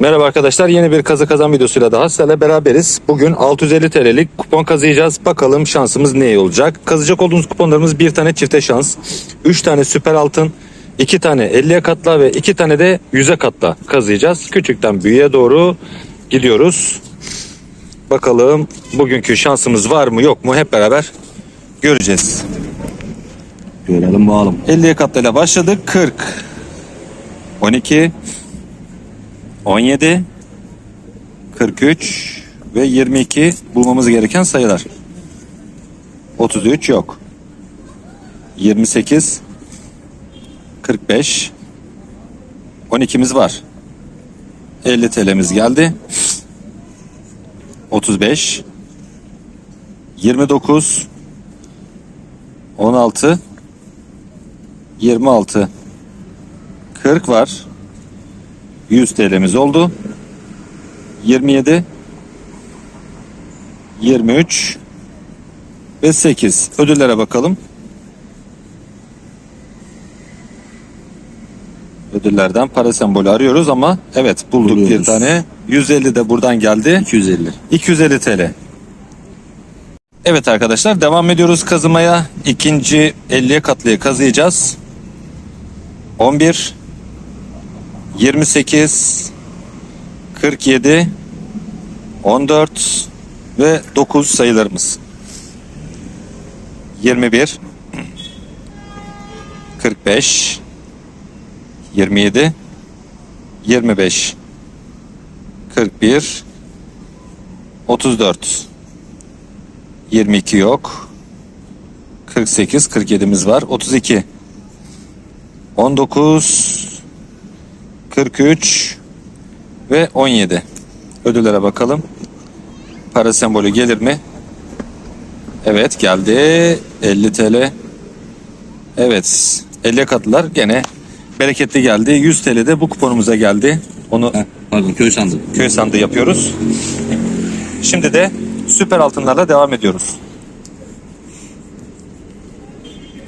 Merhaba arkadaşlar yeni bir kazı kazan videosuyla daha sizlerle beraberiz. Bugün 650 TL'lik kupon kazıyacağız. Bakalım şansımız ne olacak? Kazacak olduğumuz kuponlarımız bir tane çifte şans, 3 tane süper altın, 2 tane 50'ye katla ve 2 tane de 100'e katla kazıyacağız. Küçükten büyüğe doğru gidiyoruz. Bakalım bugünkü şansımız var mı yok mu hep beraber göreceğiz. Görelim bakalım. 50'ye katlayla başladık. 40, 12, 17, 43 ve 22 bulmamız gereken sayılar. 33 yok. 28, 45, 12'miz var. 50 TL'miz geldi. 35, 29, 16, 26 40 var 100 TL'miz oldu 27 23 ve 8 ödüllere bakalım ödüllerden para sembolü arıyoruz ama evet bulduk bir Buluyoruz. tane 150 de buradan geldi 250. 250 TL. Evet arkadaşlar devam ediyoruz kazımaya. İkinci 50'ye katlıya kazıyacağız. 11 28 47 14 ve 9 sayılarımız. 21 45 27 25 41 34 22 yok. 48 47'miz var. 32 19 43 ve 17 ödüllere bakalım. Para sembolü gelir mi? Evet geldi. 50 TL evet 50 katlılar. Gene bereketli geldi. 100 TL de bu kuponumuza geldi. Onu Heh, pardon köy sandım. köy sandığı yapıyoruz. Şimdi de süper altınlarla devam ediyoruz.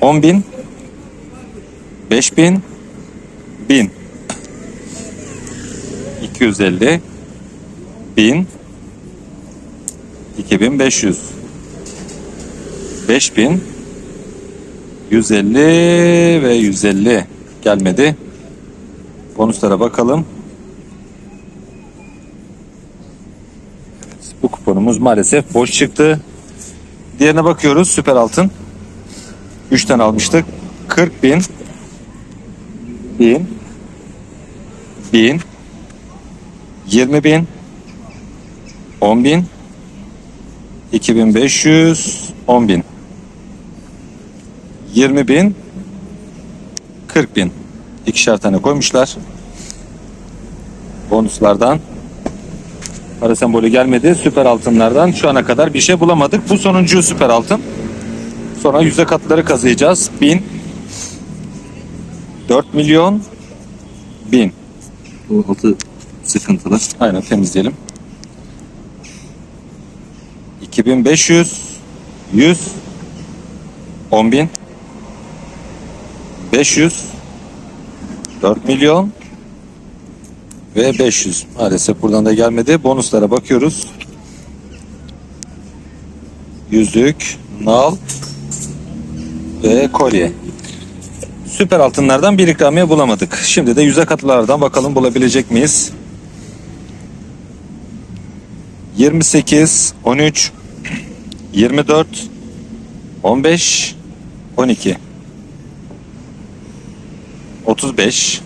10 bin, 5 bin, 1000, 250, 1000, 2500, 5000, 150 ve 150 gelmedi. Bonuslara bakalım. Bu kuponumuz maalesef boş çıktı. Diğerine bakıyoruz. Süper altın. 3 tane almıştık. 40 bin. 1000. 1000. 20 bin. 10 bin. 2500. 10 bin. 20 bin. 40 bin. İkişer tane koymuşlar. Bonuslardan Para sembolü gelmedi. Süper altınlardan şu ana kadar bir şey bulamadık. Bu sonuncu süper altın. Sonra yüzde katları kazıyacağız. 1000 4 milyon 1000 O altı sıkıntılı. Aynen temizleyelim. 2500 100 10.000 500 4 milyon ve 500. Maalesef buradan da gelmedi. Bonuslara bakıyoruz. Yüzük, nal ve kolye. Süper altınlardan bir ikramiye bulamadık. Şimdi de yüze katlılardan bakalım bulabilecek miyiz? 28, 13, 24, 15, 12, 35, 40, 23,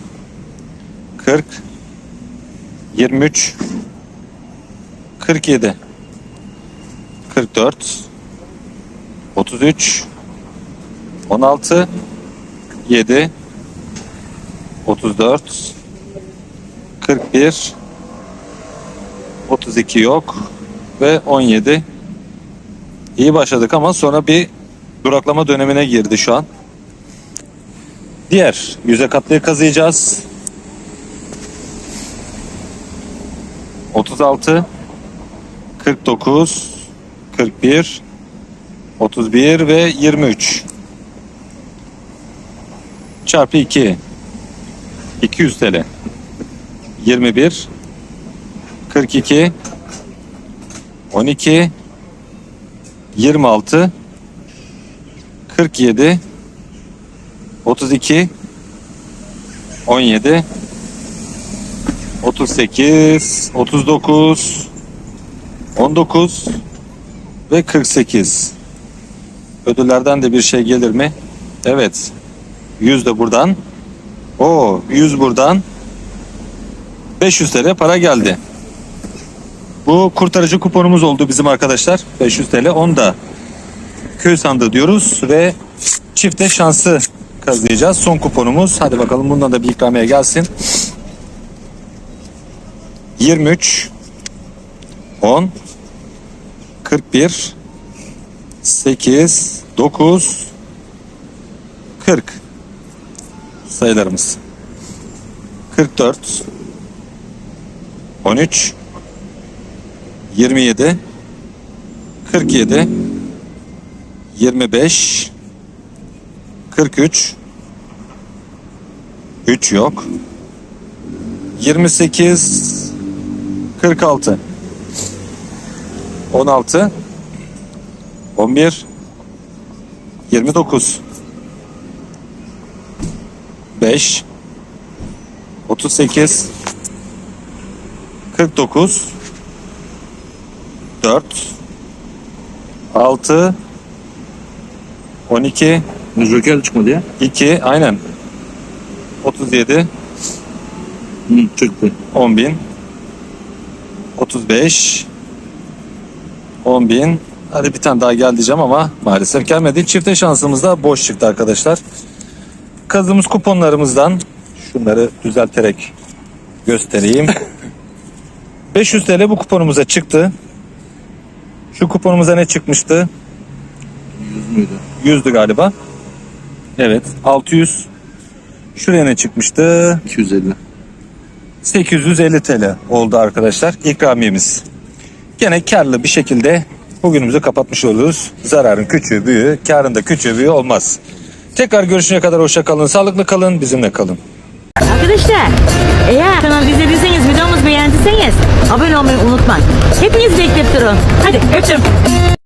47, 44, 33, 16, 7, 34, 41, 32 yok ve 17. İyi başladık ama sonra bir duraklama dönemine girdi şu an. Diğer yüze katlıyı kazıyacağız. 36 49 41 31 ve 23 çarpı 2 200 TL 21 42 12 26 47 32 17 38 39 19 ve 48 ödüllerden de bir şey gelir mi? Evet 100 de buradan o 100 buradan 500 TL para geldi. Bu kurtarıcı kuponumuz oldu bizim arkadaşlar. 500 TL. Onu da köy sandığı diyoruz ve çifte şansı kazıyacağız. Son kuponumuz. Hadi bakalım bundan da bir ikramiye gelsin. 23 10 41 8 9 40 sayılarımız. 44 13 27 47 25 43 3 yok. 28 46 16 11 29 5 38 49 4 6 12 Joker çıkmadı ya. 2 aynen 37 Hı, çıktı. 10 bin 35 10 bin Hadi bir tane daha gel diyeceğim ama maalesef gelmedi. Çifte şansımız da boş çıktı arkadaşlar. Kazımız kuponlarımızdan şunları düzelterek göstereyim. 500 TL bu kuponumuza çıktı. Şu kuponumuza ne çıkmıştı? 100 müydü? 100'dü galiba. Evet 600. Şuraya ne çıkmıştı? 250. 850 TL oldu arkadaşlar ikramiyemiz. Gene karlı bir şekilde bugünümüzü kapatmış oluruz. Zararın küçüğü büyüğü, karın da küçüğü büyüğü olmaz. Tekrar görüşene kadar hoşça kalın, sağlıklı kalın, bizimle kalın. Arkadaşlar eğer kanal izlediyseniz videomuzu beğendiyseniz abone olmayı unutmayın. Hepiniz bekleyip durun. Hadi öptüm.